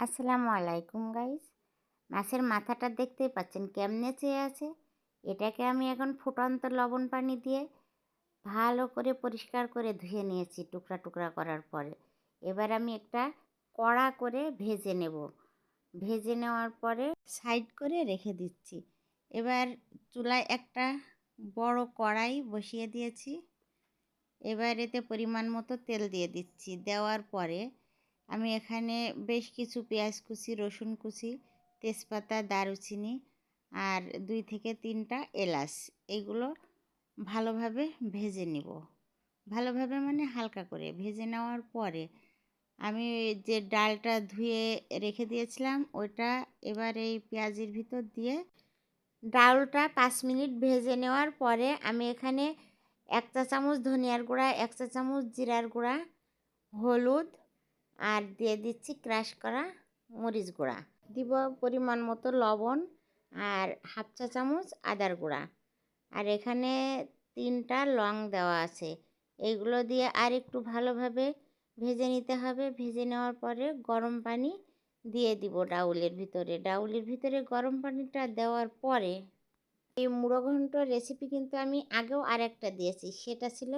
আসসালামু আলাইকুম গাইস মাছের মাথাটা দেখতেই পাচ্ছেন কেমনে চেয়ে আছে। এটাকে আমি এখন ফুটন্ত লবণ পানি দিয়ে ভালো করে পরিষ্কার করে ধুয়ে নিয়েছি টুকরা টুকরা করার পরে। এবার আমি একটা কড়া করে ভেজে নেব। ভেজে নেওয়ার পরে সাইড করে রেখে দিচ্ছি। এবার চুলায় একটা বড় কড়াই বসিয়ে দিয়েছি। এবার এতে পরিমাণ মতো তেল দিয়ে দিচ্ছি। দেওয়ার পরে আমি এখানে বেশ কিছু পেঁয়াজ কুচি, রসুন কুচি, তেজপাতা, দারুচিনি আর দুই থেকে তিনটা এলাচ। এগুলো ভালোভাবে ভেজে নিব। ভালোভাবে মানে হালকা করে ভেজে নেওয়ার পরে আমি যে ডালটা ধুয়ে রেখে দিয়েছিলাম, ওইটা এবার এই পেঁয়াজের ভিতর দিয়ে ডালটা পাঁচ মিনিট ভেজে নেওয়ার পরে আমি এখানে এক চা চামচ ধনিয়ার গুঁড়া, এক চা চামচ জিরার গুঁড়া, হলুদ আর দিয়ে দিচ্ছি ক্রাশ করা মরিচ গুঁড়া। দিব পরিমাণ মতো লবণ আর হাফ চা চামচ আদার গুঁড়া। আর এখানে তিনটা লং দেওয়া আছে। এইগুলো দিয়ে আর একটু ভালোভাবে ভেজে নিতে হবে। ভেজে নেওয়ার পরে গরম পানি দিয়ে দিব ডাউলের ভিতরে। ডাউলের ভিতরে গরম পানিটা দেওয়ার পরে এই মুড়ো ঘন্ট রেসিপি কিন্তু আমি আগেও আরেকটা দিয়েছি। সেটা ছিল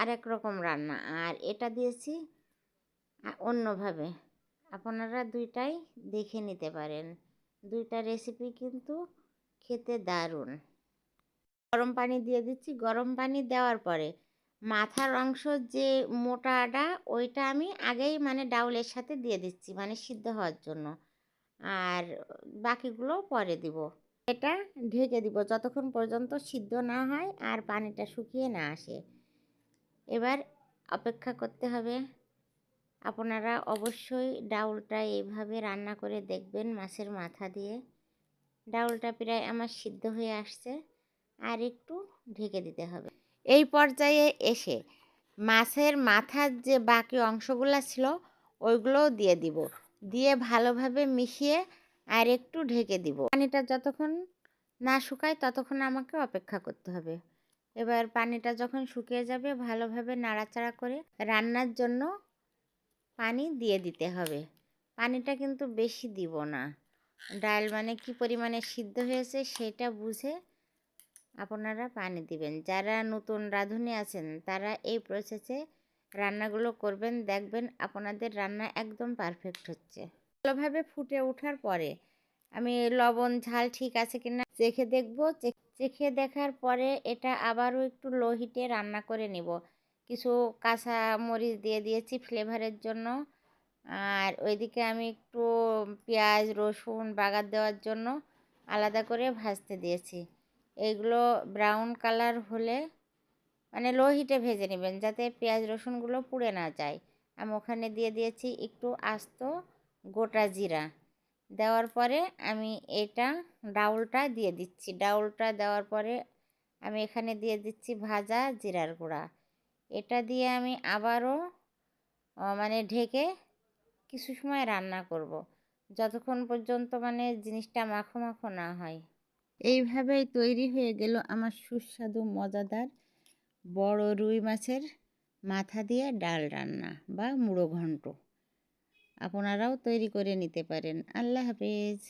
আরেক রকম রান্না। আর এটা দিয়েছি অন্যভাবে। আপনারা দুইটাই দেখে নিতে পারেন। দুইটা রেসিপি কিন্তু খেতে দারুণ। গরম পানি দিয়ে দিচ্ছি। গরম পানি দেওয়ার পরে মাথার অংশ যে মোটাটা, ওইটা আমি আগেই মানে ডাউলের সাথে দিয়ে দিচ্ছি মানে সিদ্ধ হওয়ার জন্য। আর বাকিগুলো পরে দিব। এটা ঢেকে দিব যতক্ষণ পর্যন্ত সিদ্ধ না হয় আর পানিটা শুকিয়ে না আসে। এবার অপেক্ষা করতে হবে আপনারা অবশ্যই ডাউলটা এইভাবে রান্না করে দেখবেন মাছের মাথা দিয়ে। ডাউলটা প্রায় আমার সিদ্ধ হয়ে আসছে, আর একটু ঢেকে দিতে হবে। এই পর্যায়ে এসে মাছের মাথার যে বাকি অংশগুলো ছিল, ওইগুলোও দিয়ে দিব। দিয়ে ভালোভাবে মিশিয়ে আর একটু ঢেকে দিব। পানিটা যতক্ষণ না শুকায় ততক্ষণ আমাকে অপেক্ষা করতে হবে। এবার পানিটা যখন শুকিয়ে যাবে, ভালোভাবে নাড়াচাড়া করে রান্নার জন্য পানি দিয়ে দিতে হবে। পানিটা কিন্তু বেশি দিব না। ডাল মানে কি পরিমাণে সিদ্ধ হয়েছে সেটা বুঝে আপনারা পানি দিবেন। যারা নতুন রাঁধুনি আছেন, তারা এই প্রসেসে রান্নাগুলো করবেন, দেখবেন আপনাদের রান্না একদম পারফেক্ট হচ্ছে। ভালোভাবে ফুটে ওঠার পরে আমি লবণ, ঝাল ঠিক আছে কিনা চেখে দেখব। চেখে দেখার পরে এটা আবারও একটু লো হিটে রান্না করে নিব। কিছু কাঁচা মরিচ দিয়ে দিয়েছি ফ্লেভারের জন্য। আর ওইদিকে আমি একটু পেঁয়াজ, রসুন, বাগার দেওয়ার জন্য আলাদা করে ভাজতে দিয়েছি। এইগুলো ব্রাউন কালার হলে মানে লো হিটে ভেজে নেবেন যাতে পেঁয়াজ, রসুনগুলো পুড়ে না যায়। আমি ওখানে দিয়ে দিয়েছি একটু আস্ত গোটা জিরা। দেওয়ার পরে আমি এটা ডাউলটা দিয়ে দিচ্ছি। ডাউলটা দেওয়ার পরে আমি এখানে দিয়ে দিচ্ছি ভাজা জিরার গুঁড়া। এটা দিয়ে আমি আবারও মানে ঢেকে কিছু সময় রান্না করব। যতক্ষণ পর্যন্ত মানে জিনিসটা মাখো মাখো না হয়। এইভাবেই তৈরি হয়ে গেল আমার সুস্বাদু, মজাদার বড় রুই মাছের মাথা দিয়ে ডাল রান্না বা মুড়ো ঘন্ট। আপনারাও তৈরি করে নিতে পারেন। আল্লাহ হাফিজ।